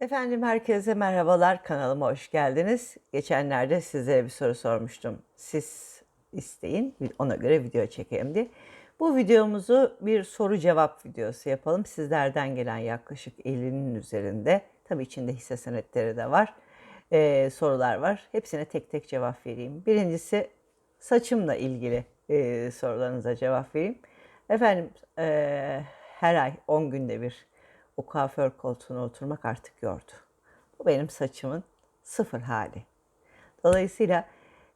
Efendim herkese merhabalar. Kanalıma hoş geldiniz. Geçenlerde size bir soru sormuştum. Siz isteyin ona göre video çekeyim diye. Bu videomuzu bir soru cevap videosu yapalım. Sizlerden gelen yaklaşık 50'nin üzerinde. Tabii içinde hisse senetleri de var. Ee, sorular var. Hepsine tek tek cevap vereyim. Birincisi saçımla ilgili e, sorularınıza cevap vereyim. Efendim e, her ay 10 günde bir o kuaför koltuğuna oturmak artık yordu. Bu benim saçımın sıfır hali. Dolayısıyla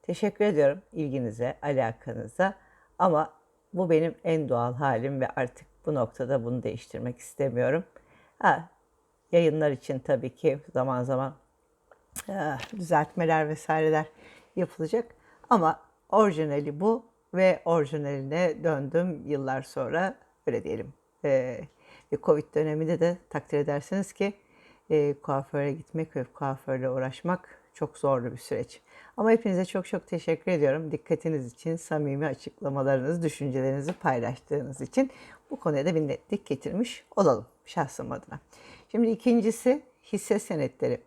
teşekkür ediyorum ilginize, alakanıza ama bu benim en doğal halim ve artık bu noktada bunu değiştirmek istemiyorum. Ha, yayınlar için tabii ki zaman zaman ah, düzeltmeler vesaireler yapılacak ama orijinali bu ve orijinaline döndüm yıllar sonra öyle diyelim. Ve Covid döneminde de takdir edersiniz ki e, kuaföre gitmek ve kuaförle uğraşmak çok zorlu bir süreç. Ama hepinize çok çok teşekkür ediyorum. Dikkatiniz için, samimi açıklamalarınız, düşüncelerinizi paylaştığınız için bu konuya da bir netlik getirmiş olalım şahsım adına. Şimdi ikincisi hisse senetleri.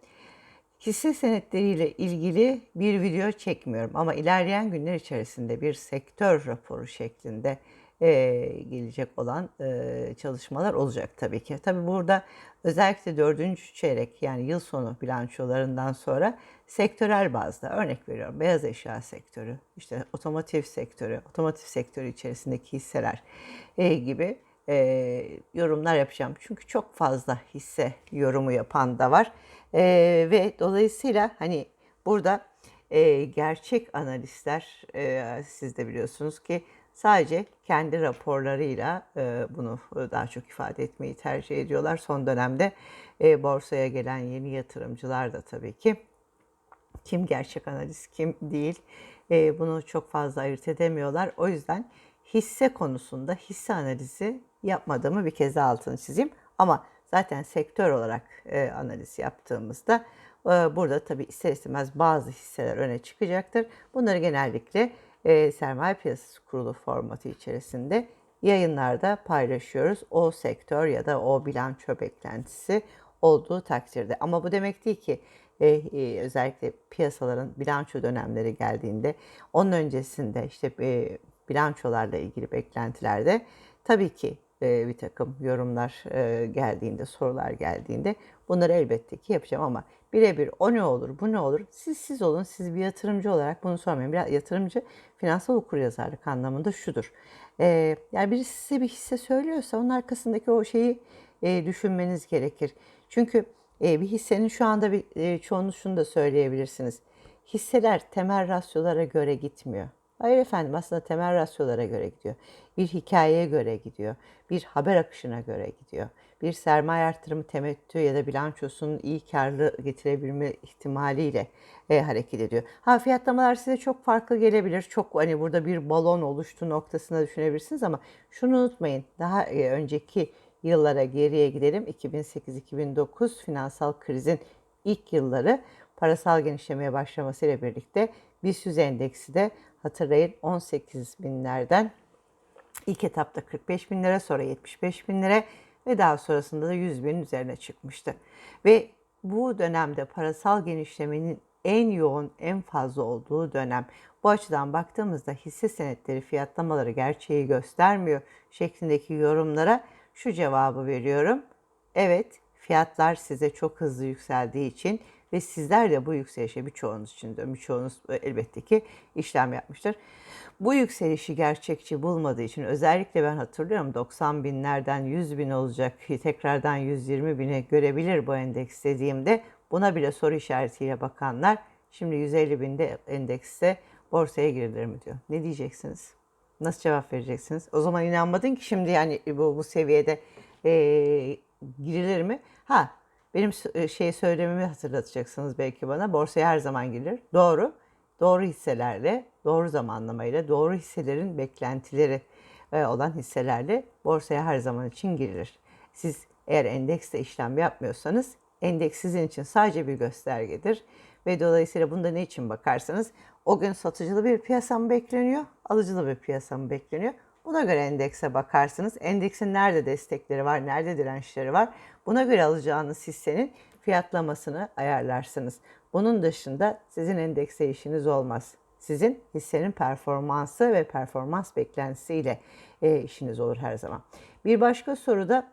Hisse senetleriyle ilgili bir video çekmiyorum ama ilerleyen günler içerisinde bir sektör raporu şeklinde e, gelecek olan e, çalışmalar olacak tabii ki. Tabii burada özellikle dördüncü çeyrek yani yıl sonu bilançolarından sonra sektörel bazda örnek veriyorum beyaz eşya sektörü, işte otomotiv sektörü, otomotiv sektörü içerisindeki hisseler e, gibi e, yorumlar yapacağım. Çünkü çok fazla hisse yorumu yapan da var e, ve dolayısıyla hani burada e, gerçek analistler e, siz de biliyorsunuz ki Sadece kendi raporlarıyla e, bunu daha çok ifade etmeyi tercih ediyorlar. Son dönemde e, borsaya gelen yeni yatırımcılar da tabii ki kim gerçek analiz kim değil e, bunu çok fazla ayırt edemiyorlar. O yüzden hisse konusunda hisse analizi yapmadığımı bir kez altını çizeyim. Ama zaten sektör olarak analiz yaptığımızda burada tabii ister istemez bazı hisseler öne çıkacaktır. Bunları genellikle e, sermaye piyasası kurulu formatı içerisinde yayınlarda paylaşıyoruz. O sektör ya da o bilanço beklentisi olduğu takdirde. Ama bu demek değil ki e, e, özellikle piyasaların bilanço dönemleri geldiğinde onun öncesinde işte e, bilançolarla ilgili beklentilerde tabii ki e, bir takım yorumlar e, geldiğinde, sorular geldiğinde bunları elbette ki yapacağım ama birebir o ne olur, bu ne olur? Siz siz olun, siz bir yatırımcı olarak bunu sormayın. Bir yatırımcı finansal okuryazarlık anlamında şudur. E, yani birisi size bir hisse söylüyorsa onun arkasındaki o şeyi düşünmeniz gerekir. Çünkü bir hissenin şu anda bir e, çoğunuz şunu da söyleyebilirsiniz. Hisseler temel rasyolara göre gitmiyor. Hayır efendim aslında temel rasyolara göre gidiyor. Bir hikayeye göre gidiyor. Bir haber akışına göre gidiyor. Bir sermaye artırımı temettü ya da bilançosunun iyi karlı getirebilme ihtimaliyle e, hareket ediyor. Ha fiyatlamalar size çok farklı gelebilir. Çok hani burada bir balon oluştu noktasına düşünebilirsiniz ama şunu unutmayın. Daha e, önceki yıllara geriye gidelim. 2008-2009 finansal krizin ilk yılları parasal genişlemeye başlamasıyla birlikte BIST 100 endeksi de hatırlayın 18 binlerden ilk etapta 45 bin lira sonra 75 bin lira ve daha sonrasında da 100 binin üzerine çıkmıştı. Ve bu dönemde parasal genişlemenin en yoğun, en fazla olduğu dönem. Bu açıdan baktığımızda hisse senetleri fiyatlamaları gerçeği göstermiyor şeklindeki yorumlara şu cevabı veriyorum. Evet, fiyatlar size çok hızlı yükseldiği için ve sizler de bu yükselişe birçoğunuz için de birçoğunuz elbette ki işlem yapmıştır. Bu yükselişi gerçekçi bulmadığı için özellikle ben hatırlıyorum 90 binlerden 100 bin olacak tekrardan 120 bine görebilir bu endeks dediğimde buna bile soru işaretiyle bakanlar şimdi 150 binde endekste borsaya girilir mi diyor. Ne diyeceksiniz? Nasıl cevap vereceksiniz? O zaman inanmadın ki şimdi yani bu, bu seviyede e, girilir mi? Ha benim e, şey söylememi hatırlatacaksınız belki bana. Borsaya her zaman gelir. Doğru. Doğru hisselerle, doğru zamanlamayla, doğru hisselerin beklentileri e, olan hisselerle borsaya her zaman için girilir. Siz eğer endekste işlem yapmıyorsanız endeks sizin için sadece bir göstergedir. Ve dolayısıyla bunda ne için bakarsanız o gün satıcılı bir piyasa mı bekleniyor, alıcılı bir piyasa mı bekleniyor? Buna göre endekse bakarsınız. Endeksin nerede destekleri var, nerede dirençleri var. Buna göre alacağınız hissenin fiyatlamasını ayarlarsınız. Bunun dışında sizin endekse işiniz olmaz. Sizin hissenin performansı ve performans beklentisiyle e, işiniz olur her zaman. Bir başka soruda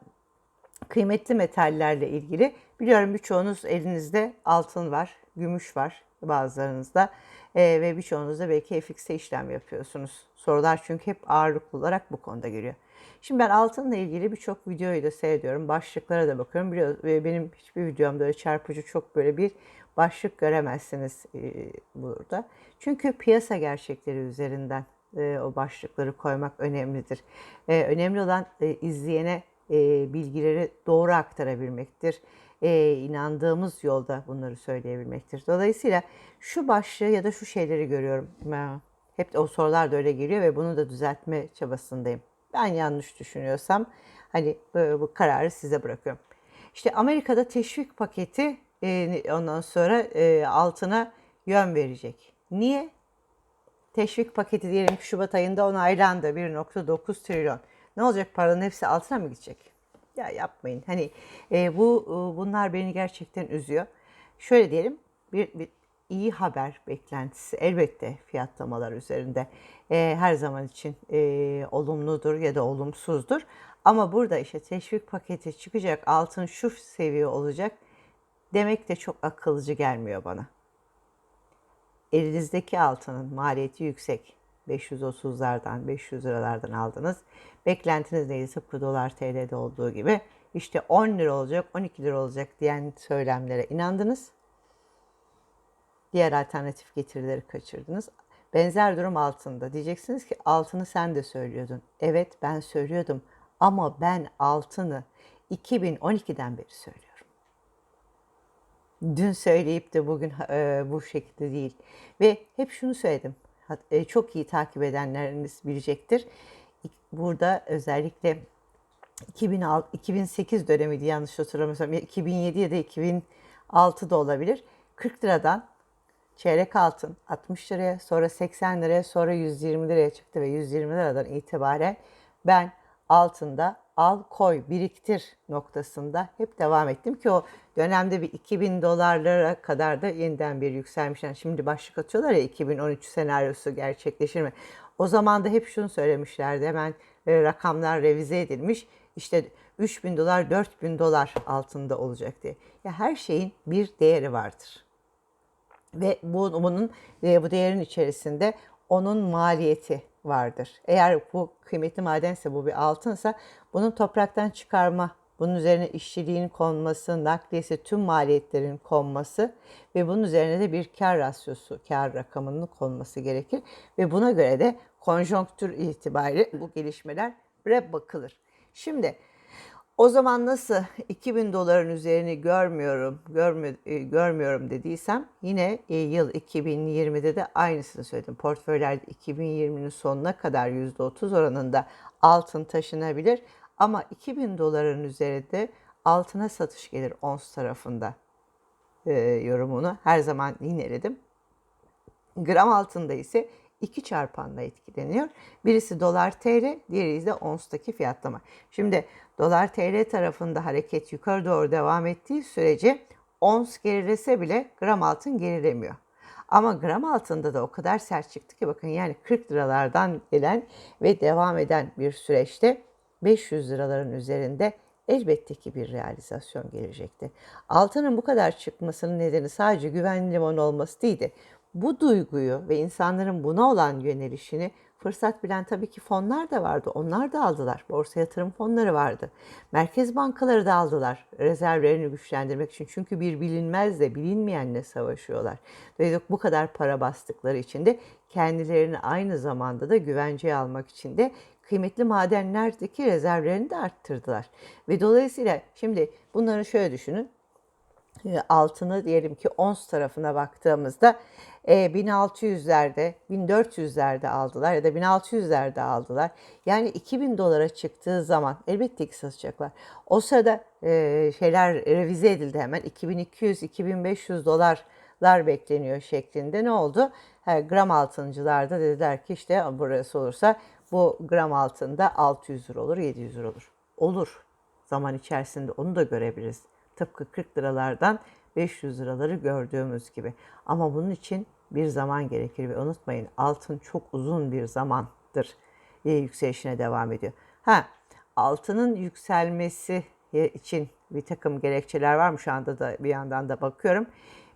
kıymetli metallerle ilgili. Biliyorum birçoğunuz elinizde altın var, gümüş var bazılarınızda e, ve birçoğunuzda belki FX'te işlem yapıyorsunuz. Sorular çünkü hep ağırlıklı olarak bu konuda geliyor. Şimdi ben altınla ilgili birçok videoyu da seyrediyorum. Başlıklara da bakıyorum. Biliyor, ve benim hiçbir videomda öyle çarpıcı çok böyle bir başlık göremezsiniz e, burada. Çünkü piyasa gerçekleri üzerinden e, o başlıkları koymak önemlidir. E, önemli olan e, izleyene e, bilgileri doğru aktarabilmektir. E, inandığımız yolda bunları söyleyebilmektir. Dolayısıyla şu başlığı ya da şu şeyleri görüyorum. Hep de o sorular da öyle geliyor ve bunu da düzeltme çabasındayım. Ben yanlış düşünüyorsam hani bu kararı size bırakıyorum. İşte Amerika'da teşvik paketi e, ondan sonra e, altına yön verecek. Niye? Teşvik paketi diyelim ki Şubat ayında onaylandı 1.9 trilyon. Ne olacak paranın hepsi altına mı gidecek? Ya yapmayın. Hani e, bu e, bunlar beni gerçekten üzüyor. Şöyle diyelim bir, bir iyi haber beklentisi elbette fiyatlamalar üzerinde e, her zaman için e, olumludur ya da olumsuzdur. Ama burada işte teşvik paketi çıkacak altın şu seviye olacak demek de çok akılcı gelmiyor bana. Elinizdeki altının maliyeti yüksek. 530'lardan, 500 liralardan aldınız. Beklentiniz neydi? Tıpkı dolar TL'de olduğu gibi. İşte 10 lira olacak, 12 lira olacak diyen söylemlere inandınız. Diğer alternatif getirileri kaçırdınız. Benzer durum altında. Diyeceksiniz ki altını sen de söylüyordun. Evet ben söylüyordum ama ben altını 2012'den beri söylüyorum. Dün söyleyip de bugün e, bu şekilde değil. Ve hep şunu söyledim. E, çok iyi takip edenleriniz bilecektir. Burada özellikle 2006, 2008 dönemiydi yanlış hatırlamıyorsam. 2007 ya da 2006 da olabilir. 40 liradan çeyrek altın 60 liraya sonra 80 liraya sonra 120 liraya çıktı ve 120 liradan itibaren ben altında al koy biriktir noktasında hep devam ettim ki o dönemde bir 2000 dolarlara kadar da yeniden bir yükselmişler. Şimdi başlık atıyorlar ya 2013 senaryosu gerçekleşir mi? O zaman da hep şunu söylemişlerdi hemen e, rakamlar revize edilmiş. İşte 3000 dolar 4000 dolar altında olacak diye. Ya her şeyin bir değeri vardır. Ve bu, bunun e, bu değerin içerisinde onun maliyeti vardır. Eğer bu kıymetli madense bu bir altınsa bunun topraktan çıkarma, bunun üzerine işçiliğin konması, nakliyesi, tüm maliyetlerin konması ve bunun üzerine de bir kar rasyosu, kar rakamının konması gerekir. Ve buna göre de konjonktür itibariyle bu gelişmeler bakılır. Şimdi o zaman nasıl 2000 doların üzerini görmüyorum, görmü, e, görmüyorum dediysem yine e, yıl 2020'de de aynısını söyledim. Portföylerde 2020'nin sonuna kadar %30 oranında altın taşınabilir ama 2000 doların üzerinde altına satış gelir ons tarafında e, yorumunu her zaman yineledim. Gram altında ise iki çarpanla etkileniyor. Birisi dolar TL, diğeri ise onstaki fiyatlama. Şimdi dolar TL tarafında hareket yukarı doğru devam ettiği sürece ons gerilese bile gram altın gerilemiyor. Ama gram altında da o kadar sert çıktı ki bakın yani 40 liralardan gelen ve devam eden bir süreçte 500 liraların üzerinde elbette ki bir realizasyon gelecekti. Altının bu kadar çıkmasının nedeni sadece güvenli liman olması değildi bu duyguyu ve insanların buna olan yönelişini fırsat bilen tabii ki fonlar da vardı. Onlar da aldılar. Borsa yatırım fonları vardı. Merkez bankaları da aldılar rezervlerini güçlendirmek için. Çünkü bir bilinmezle bilinmeyenle savaşıyorlar. Dolayısıyla bu kadar para bastıkları için de kendilerini aynı zamanda da güvenceye almak için de kıymetli madenlerdeki rezervlerini de arttırdılar. Ve dolayısıyla şimdi bunları şöyle düşünün. Ee, altını diyelim ki ons tarafına baktığımızda 1600'lerde, e, 1400'lerde aldılar ya da 1600'lerde aldılar. Yani 2000 dolara çıktığı zaman elbette ki satacaklar. O sırada e, şeyler revize edildi hemen 2200-2500 dolarlar bekleniyor şeklinde. Ne oldu? gram altıncılar da dediler ki işte burası olursa bu gram altında 600 lira olur, 700 lira olur. Olur. Zaman içerisinde onu da görebiliriz. Tıpkı 40 liralardan 500 liraları gördüğümüz gibi. Ama bunun için bir zaman gerekir ve unutmayın altın çok uzun bir zamandır e, yükselişine devam ediyor. Ha altının yükselmesi için bir takım gerekçeler var mı şu anda da bir yandan da bakıyorum.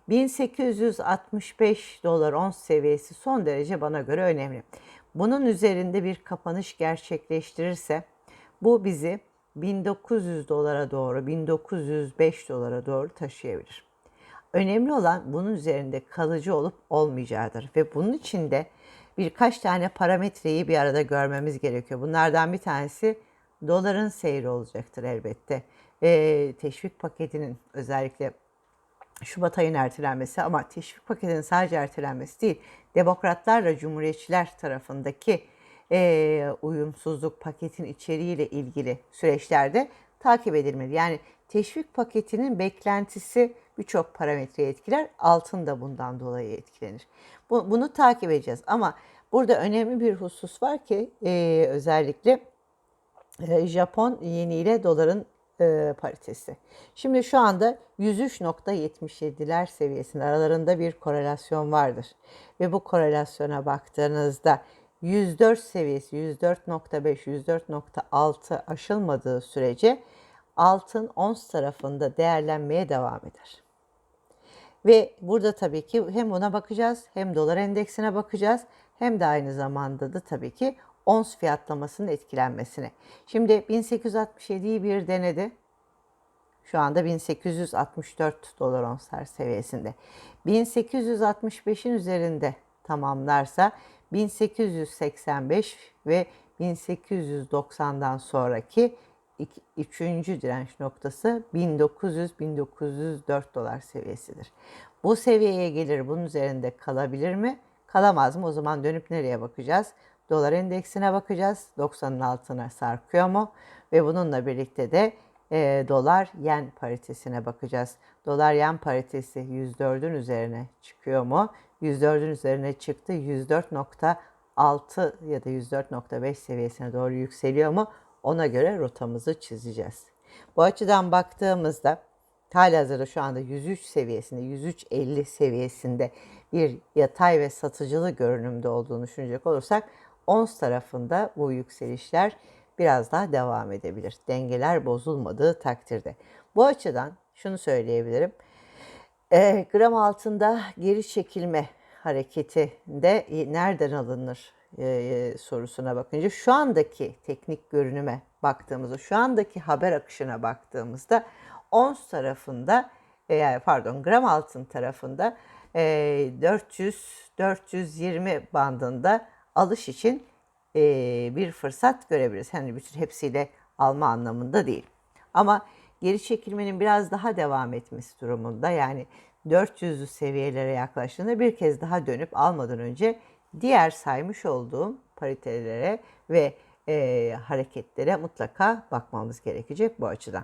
1865 dolar ons seviyesi son derece bana göre önemli. Bunun üzerinde bir kapanış gerçekleştirirse bu bizi 1900 dolara doğru, 1905 dolara doğru taşıyabilir. Önemli olan bunun üzerinde kalıcı olup olmayacağıdır ve bunun için de birkaç tane parametreyi bir arada görmemiz gerekiyor. Bunlardan bir tanesi doların seyri olacaktır elbette. E, teşvik paketinin özellikle Şubat ayının ertelenmesi ama teşvik paketinin sadece ertelenmesi değil, demokratlarla cumhuriyetçiler tarafındaki e, uyumsuzluk paketin içeriğiyle ilgili süreçlerde takip edilmeli. Yani teşvik paketinin beklentisi birçok parametreyi etkiler. Altın da bundan dolayı etkilenir. Bu, bunu takip edeceğiz ama burada önemli bir husus var ki e, özellikle e, Japon yeni ile doların e, paritesi. Şimdi şu anda 103.77'ler seviyesinde aralarında bir korelasyon vardır. Ve bu korelasyona baktığınızda 104 seviyesi 104.5 104.6 aşılmadığı sürece altın ons tarafında değerlenmeye devam eder. Ve burada tabii ki hem buna bakacağız hem dolar endeksine bakacağız hem de aynı zamanda da tabii ki ons fiyatlamasının etkilenmesine. Şimdi 1867'yi bir denedi. Şu anda 1864 dolar onslar seviyesinde. 1865'in üzerinde tamamlarsa 1885 ve 1890'dan sonraki üçüncü direnç noktası 1900-1904 dolar seviyesidir. Bu seviyeye gelir, bunun üzerinde kalabilir mi? Kalamaz mı? O zaman dönüp nereye bakacağız? Dolar endeksine bakacağız. 90'ın altına sarkıyor mu? Ve bununla birlikte de e, dolar yen paritesine bakacağız. Dolar yen paritesi 104'ün üzerine çıkıyor mu? 104'ün üzerine çıktı. 104.6 ya da 104.5 seviyesine doğru yükseliyor mu? Ona göre rotamızı çizeceğiz. Bu açıdan baktığımızda halihazırda şu anda 103 seviyesinde, 103.50 seviyesinde bir yatay ve satıcılı görünümde olduğunu düşünecek olursak ons tarafında bu yükselişler biraz daha devam edebilir. Dengeler bozulmadığı takdirde. Bu açıdan şunu söyleyebilirim. E, gram altında geri çekilme hareketinde nereden alınır e, sorusuna bakınca şu andaki teknik görünüme baktığımızda, şu andaki haber akışına baktığımızda ons tarafında e, pardon gram altın tarafında e, 400-420 bandında alış için e, bir fırsat görebiliriz. Hani bütün hepsiyle alma anlamında değil. Ama geri çekilmenin biraz daha devam etmesi durumunda yani 400'lü seviyelere yaklaştığında bir kez daha dönüp almadan önce diğer saymış olduğum paritelere ve e, hareketlere mutlaka bakmamız gerekecek bu açıdan.